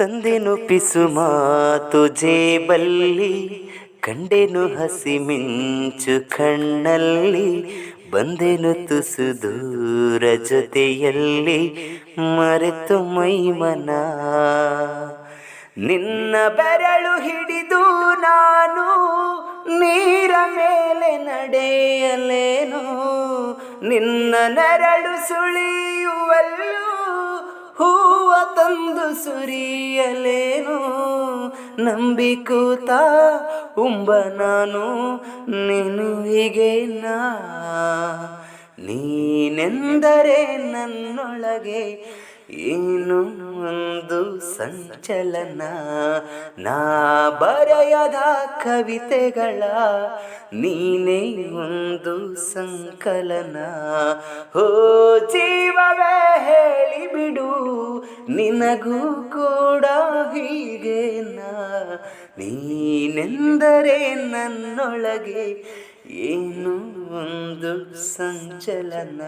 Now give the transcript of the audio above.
ತಂದೆನು ಪಿಸು ಮಾತು ಜೇಬಲ್ಲಿ, ಕಂಡೆನು ಹಸಿ ಮಿಂಚು ಕಣ್ಣಲ್ಲಿ, ಬಂದೆನು ತುಸು ದೂರ ಜೊತೆಯಲ್ಲಿ, ಮರೆತು ಮೈಮನ ನಿನ್ನ ಬೆರಳು ಹಿಡಿದು ನಾನು ನೀರ ಮೇಲೆ ನಡೆಯಲೇನು? ನಿನ್ನ ನೆರಳು ಸುಳಿಯುವಲ್ಲೂ ತಂದು ಸುರಿಯಲೇನು? ನಂಬಿಕೂತ ಉಂಬ ನಾನು ನೀನು ಹೀಗೆ ನಾ ನೀನೆಂದರೆ ನನ್ನೊಳಗೆ ಏನು ಒಂದು ಸಂಚಲನ? ನಾ ಬರೆಯದ ಕವಿತೆಗಳ ನೀನೇ ಒಂದು ಸಂಕಲನ? ಹೋ ಜೀವವೇ ನಿನಗೂ ಕೂಡ ಹೀಗೆ ನೀನೆಂದರೆ ನನ್ನೊಳಗೆ ಏನು ಒಂದು ಸಂಚಲನ?